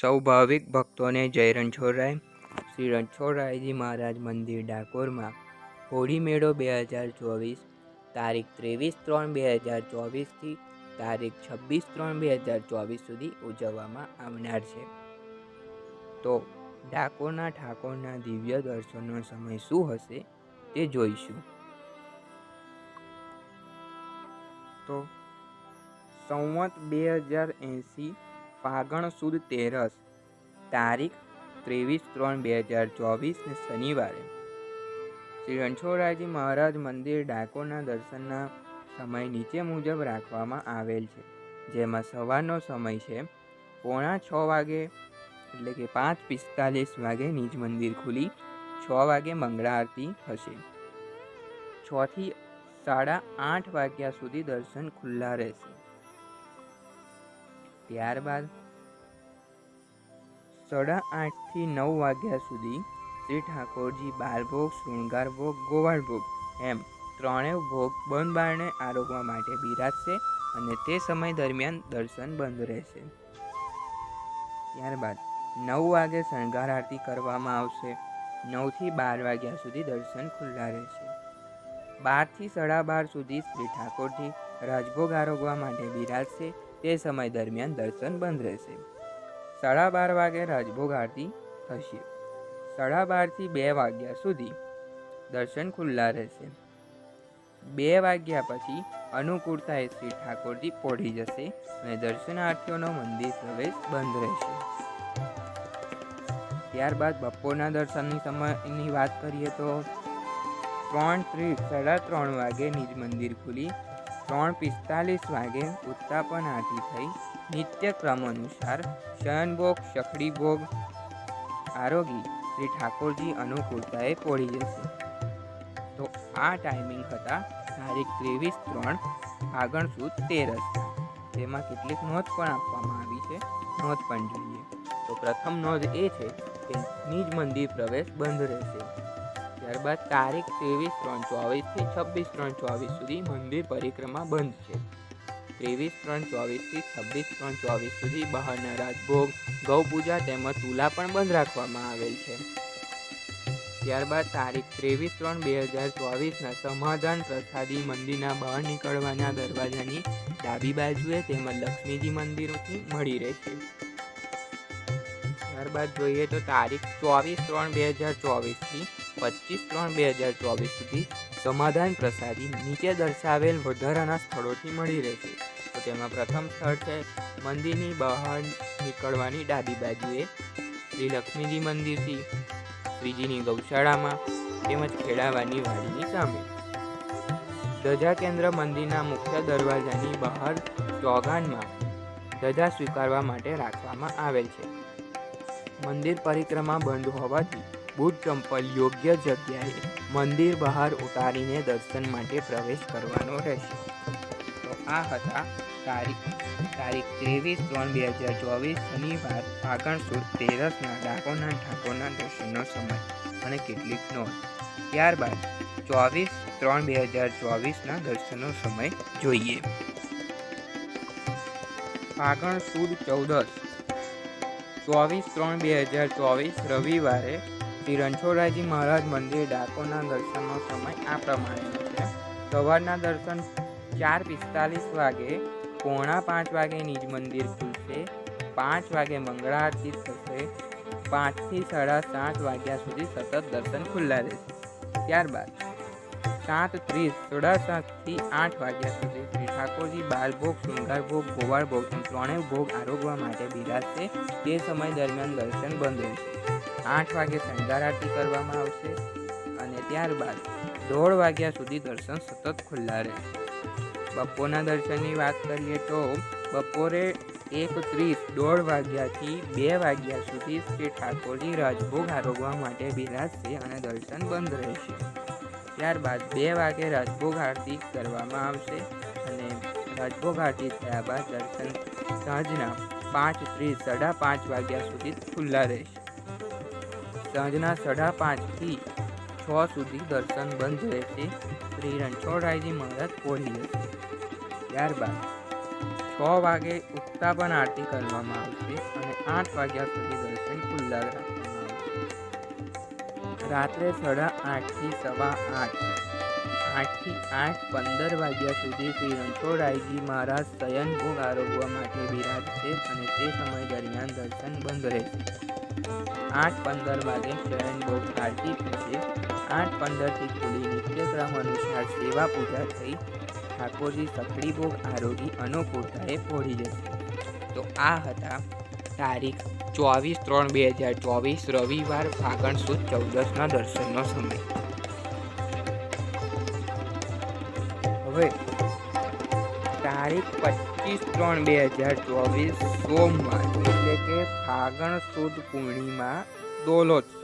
સૌ ભાવિક ભક્તોને જય રણછોડરાય શ્રી રણછોડરાયજી મહારાજ મંદિર ડાકોરમાં હોળી મેળો બે હજાર ચોવીસ, તારીખ ત્રેવીસ ત્રણ બે હજાર ચોવીસથી તારીખ છવ્વીસ ત્રણ બે હજાર ચોવીસ સુધી ઉજવવામાં આવનાર છે. તો ડાકોરના ઠાકોરના દિવ્ય દર્શનનો સમય શું હશે તે જોઈશું. તો સંવત બે હજાર એંસી ફાગણ સુદ તેરસ, તારીખ ત્રેવીસ ત્રણ બે હજાર ચોવીસને શનિવારે. શ્રી રણછોડરાયજી મહારાજ મંદિર ડાકોરના દર્શનના સમય નીચે મુજબ રાખવામાં આવેલ છે, જેમાં સવારનો સમય છે પોણા છ વાગે એટલે કે પાંચ પિસ્તાલીસ વાગે નિજ મંદિર ખુલી, છ વાગે મંગળા આરતી હશે. છથી સાડા આઠ વાગ્યા સુધી દર્શન ખુલ્લા રહેશે. ત્યારબાદ સાડા આઠથી નવ વાગ્યા સુધી શ્રી ઠાકોરજી બાલભોગ શૃંગાર ભોગ, ગોવાળ ભોગ એમ ત્રણેય ભોગ બંધ બારણે આરોગવા માટે બિરાજશે અને તે સમય દરમિયાન દર્શન બંધ રહેશે. ત્યારબાદ નવ વાગે શણગાર આરતી કરવામાં આવશે. નવથી બાર વાગ્યા સુધી દર્શન ખુલ્લા રહેશે. બારથી સાડા બાર સુધી શ્રી ઠાકોરજી રાજભોગ આરોગવા માટે બિરાજશે તે સમય દરમિયાન દર્શન બંધ રહેશે. સાડા બાર વાગે રાજભોગ આરતી થશે. સાડા બારથી બે વાગ્યા સુધી દર્શન ખુલ્લા રહેશે. બે વાગ્યા પછી અનુકૂળતાએ શ્રી ઠાકોરજી પોઢી જશે અને દર્શનાર્થીઓનો મંદિર પ્રવેશ બંધ રહેશે. ત્યારબાદ બપોરના દર્શનની સમયની વાત કરીએ તો ત્રણ ત્રીસ સાડા ત્રણ વાગે નિજ મંદિર ખુલી ત્રણ પિસ્તાલીસ વાગે ઉત્તાપન આદિ થઈ નિત્યક્રમ અનુસાર શયનભોગ શખડી ભોગ આરોગી શ્રી ઠાકોરજી અનુકૂળતાએ પોળી જશે. તો આ ટાઈમિંગ હતા તારીખ ત્રેવીસ ત્રણ આગળ સુદ તેરસ. તેમાં કેટલીક નોંધ પણ આપવામાં આવી છે. નોંધ પણ જોઈએ. તો પ્રથમ નોંધ એ છે કે નિજ મંદિર પ્રવેશ બંધ રહેશે. ત્યારબાદ તારીખ ત્રેવીસ ત્રણ ચોવીસથી છવ્વીસ ત્રણ ચોવીસ સુધી મંદિર પરિક્રમા બંધ છે. ત્રેવીસ ત્રણ ચોવીસથી છવ્વીસ ત્રણ ચોવીસ સુધી બહારના રાજભોગ, ગૌપૂજા તેમજ તુલા પણ બંધ રાખવામાં આવેલ છે. ત્યારબાદ તારીખ ત્રેવીસ ત્રણ બે હજાર ચોવીસના સમાધાન પ્રસાદી મંદિરના બહાર નીકળવાના દરવાજાની ડાબી બાજુએ તેમજ લક્ષ્મીજી મંદિરોથી મળી રહેશે. ત્યારબાદ જોઈએ તો તારીખ ચોવીસ ત્રણ બે હજાર ચોવીસથી પચીસ ત્રણ બે હજાર ચોવીસ સુધી સમાધાન પ્રસાદી નીચે દર્શાવેલ વધારાના સ્થળોથી મળી રહેશે. તો તેમાં પ્રથમ સ્થળ છે મંદિરની બહાર નીકળવાની ડાબી બાજુએ શ્રી લક્ષ્મીજી મંદિરથી, શ્રીજીની ગૌશાળામાં તેમજ ખેડાવાની વાડીની સામે. ધજા કેન્દ્ર મંદિરના મુખ્ય દરવાજાની બહાર ચોગાનમાં ધજા સ્વીકારવા માટે રાખવામાં આવેલ છે. મંદિર પરિક્રમા બંધ હોવાથી બૂટ ચંપલ યોગ્ય જગ્યાએ મંદિર બહાર ઉતારીને દર્શન માટે પ્રવેશ કરવાનો રહેશે. તો આ હતા તારીખ તારીખ ત્રેવીસ ત્રણ બે હજાર ચોવીસ, શનિવાર ફાગણ સુદ, તેરસના ડાકોના ઠાકોરના દર્શનનો સમય અને કેટલીક નોંધ. ત્યારબાદ ચોવીસ ત્રણ બે હજાર ચોવીસના દર્શનનો સમય જોઈએ. ફાગણ સુદ ચૌદસ ચોવીસ ત્રણ બે હજાર ચોવીસ રવિવારે શ્રી રણછોડરાયજી મહારાજ મંદિર ડાકોરના દર્શનનો સમય આ પ્રમાણેનો છે. સવારના દર્શન ચાર પિસ્તાલીસ વાગે, પોણા પાંચ વાગે નિજ મંદિર ખુલશે, પાંચ વાગે મંગળા આરતી થશે, પાંચથી સાડા સાત વાગ્યા સુધી સતત દર્શન ખુલ્લા રહેશે. ત્યારબાદ સાત ત્રીસ સાડા સાતથી આઠ વાગ્યા સુધી શ્રી ઠાકોરજી બાલભોગ શૃંગારભોગ ગોવાળ ભોગ ત્રણેય ભોગ આરોગવા માટે બિરાજશે. તે સમય દરમિયાન દર્શન બંધ રહેશે. આઠ વાગે શણગાર આરતી કરવામાં આવશે અને ત્યારબાદ દોઢ વાગ્યા સુધી દર્શન સતત ખુલ્લા રહેશે. બપોરના દર્શનની વાત કરીએ તો બપોરે એક ત્રીસ, દોઢ વાગ્યાથી બે વાગ્યા સુધી શ્રી ઠાકોરજી રાજભોગ આરોગવા માટે બિરાજશે અને દર્શન બંધ રહેશે. ત્યારબાદ બે વાગે રાજભોગ આરતી કરવામાં આવશે અને રાજભોગ આરતી થયા બાદ દર્શન સાંજના પાંચ ત્રીસ સાડા પાંચ વાગ્યા સુધી ખુલ્લા રહેશે. સાંજના સાડા પાંચથી છ સુધી દર્શન બંધ રહેશે. શ્રી રણછોડરાયજી મહારાજ પહોંચી જશે ત્યારબાદ છ વાગે ઉત્તાપન આરતી કરવામાં આવશે અને આઠ વાગ્યા સુધી દર્શન ખુલ્લા આવશે રાત્રે સાડા આઠથી સવા આઠ. આઠથી આઠ પંદર વાગ્યા સુધી શ્રી રણછોડરાયજી મહારાજ શયન ભોગ આરોગવા માટે બિરાજશે અને તે સમય દરમિયાન દર્શન બંધ રહેશે. આઠ પંદર વાગે શયન ભોગ આરતી થશે. આઠ પંદરથી ખુલી નિત્યક્રમ અનુસાર સેવા પૂજા થઈ ઠાકોરજી સખડી ભોગ આરોગી અનુકૂળતાએ પહોંચી જશે. તો આ હતા તારીખ ચોવીસ ત્રણ બે હજાર ચોવીસ રવિવાર ફાગણ સુદ ચૌદસના દર્શનનો સમય. હવે તારીખ પચીસ ત્રણ બે હજાર ચોવીસ સોમવાર, એટલે કે ફાગણ સુદ પૂર્ણિમા દોલોત્સવ.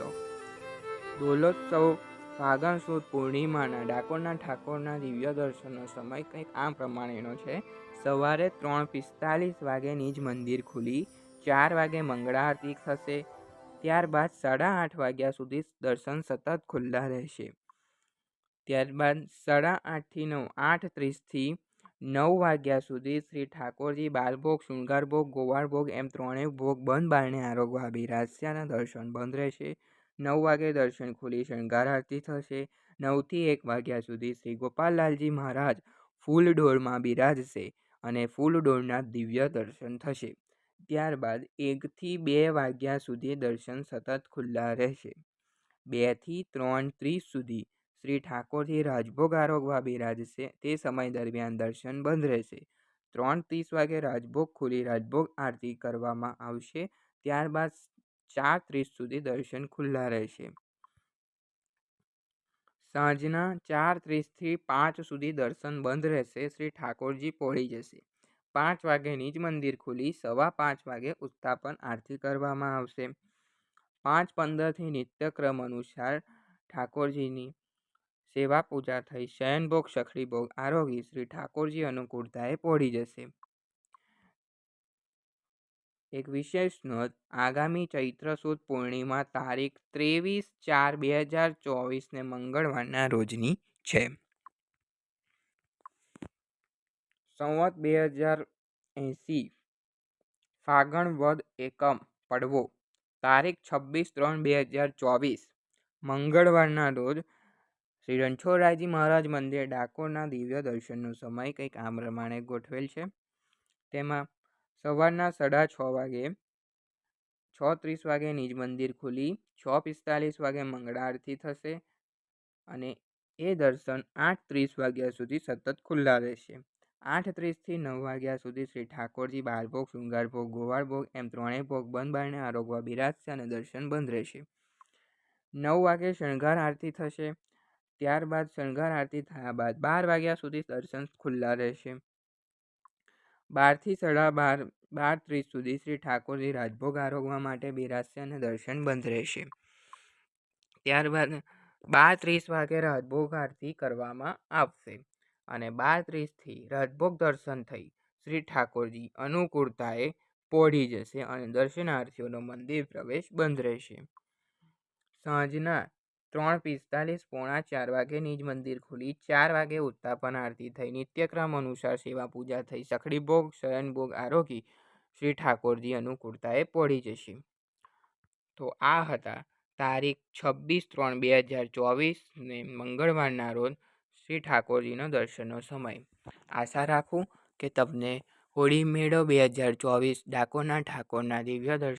દોલોત્સવ, ફાગણ સુદ પૂર્ણિમાના ડાકોરના ઠાકોરના દિવ્ય દર્શનનો સમય કંઈક આ પ્રમાણેનો છે. સવારે ત્રણ પિસ્તાલીસ વાગે નિજ મંદિર ખુલી. ચાર વાગે મંગળા આરતી થશે, ત્યારબાદ સાડા આઠ વાગ્યા સુધી દર્શન સતત ખુલ્લા રહેશે. ત્યારબાદ સાડા આઠથી નવ, આઠ ત્રીસથી નવ વાગ્યા સુધી શ્રી ઠાકોરજી બાલભોગ, શૃંગારભોગ, ગોવાળભોગ એમ ત્રણેય ભોગ બંધ બારણે આરોગવા બિરાજ્યાના દર્શન બંધ રહેશે. નવ વાગે દર્શન ખુલી શણગાર આરતી થશે. નવથી એક વાગ્યા સુધી શ્રી ગોપાલલાલજી મહારાજ ફૂલડોળમાં બિરાજશે અને ફૂલડોળના દિવ્ય દર્શન થશે. ત્યારબાદ એકથી બે વાગ્યા સુધી દર્શન સતત ખુલ્લા રહેશે. બેથી ત્રણ ત્રીસ સુધી શ્રી ઠાકોરજી રાજભોગ આરોગવા બિરાજશે. તે સમય દરમિયાન દર્શન બંધ રહેશે. ત્રણ ત્રીસ વાગે રાજભોગ ખુલી રાજભોગ આરતી કરવામાં આવશે. ત્યારબાદ ચાર ત્રીસ સુધી દર્શન ખુલ્લા રહેશે. સાંજના ચાર ત્રીસથી પાંચ સુધી દર્શન બંધ રહેશે. શ્રી ઠાકોરજી પહોળી જશે. પાંચ વાગે નિજ મંદિર ખુલી, સવા પાંચ વાગે ઉત્થાપન આરતી કરવામાં આવશે. પાંચ પંદરથી નિત્યક્રમ અનુસાર ઠાકોરજીની સેવા પૂજા થઈ. શયનભોગ સખડીભોગ આરોગી શ્રી ઠાકોરજી અનુકૂળતાએ પહોંચી જશે. એક વિશેષ નોંધ, આગામી ચૈત્ર સુદ પૂર્ણિમા તારીખ ત્રેવીસ ચાર બે હજાર ચોવીસને મંગળવારના રોજની છે. સંવત બે હજાર એંસી ફાગણ વદ એકમ, પડવો. તારીખ છવ્વીસ ત્રણ બે હજાર ચોવીસ મંગળવારના રોજ શ્રી રણછોડરાયજી મહારાજ મંદિર ડાકોરના દિવ્ય દર્શનનો સમય કંઈક આ પ્રમાણે ગોઠવેલ છે. તેમાં સવારના સાડા છ વાગે, છ ત્રીસ વાગે નિજ મંદિર ખુલી, છ પિસ્તાલીસ વાગે મંગળા થશે અને એ દર્શન આઠ ત્રીસ વાગ્યા સુધી સતત ખુલ્લા રહેશે. આઠ ત્રીસથી નવ વાગ્યા સુધી શ્રી ઠાકોરજી બાલભોગ શૃંગારભોગ ગોવાળભોગ એમ ત્રણેય ભોગ બંધ બારણે આરોગવા બિરાજશે અને દર્શન બંધ રહેશે. નવ વાગે શણગાર આરતી થશે. ત્યારબાદ શણગાર આરતી થયા બાદ બાર વાગ્યા સુધી દર્શન ખુલ્લા રહેશે. બારથી સાડા બાર બાર ત્રીસ સુધી શ્રી ઠાકોરજી રાજભોગ આરોગવા માટે બિરાજશે અને દર્શન બંધ રહેશે. ત્યારબાદ બાર ત્રીસ વાગે રાજભોગ આરતી કરવામાં આવશે. અને બાર ત્રીસથી રાજભોગ દર્શન થઈ. શ્રી ઠાકોરજી અનુકૂળતાએ પોઢી જશે અને દર્શનાર્થીઓનો મંદિર પ્રવેશ બંધ રહેશે. સાંજના ત્રણ પિસ્તાલીસ, પોણા ચાર વાગે નિજ મંદિર ખુલી, ચાર વાગે ઉત્તાપન આરતી થઈ. નિત્યક્રમ અનુસાર સેવા પૂજા થઈ. સખડી ભોગ શયનભોગ આરોગી શ્રી ઠાકોરજી અનુકૂળતાએ પડી જશે. તો આ હતા તારીખ છવ્વીસ ત્રણ બે હજાર ચોવીસને મંગળવારના રોજ શ્રી ઠાકોરજીનો દર્શનનો સમય. આશા રાખું કે તમને હોળી મેળો બે હજાર ચોવીસ ડાકોરના ઠાકોરના દિવ્ય દર્શન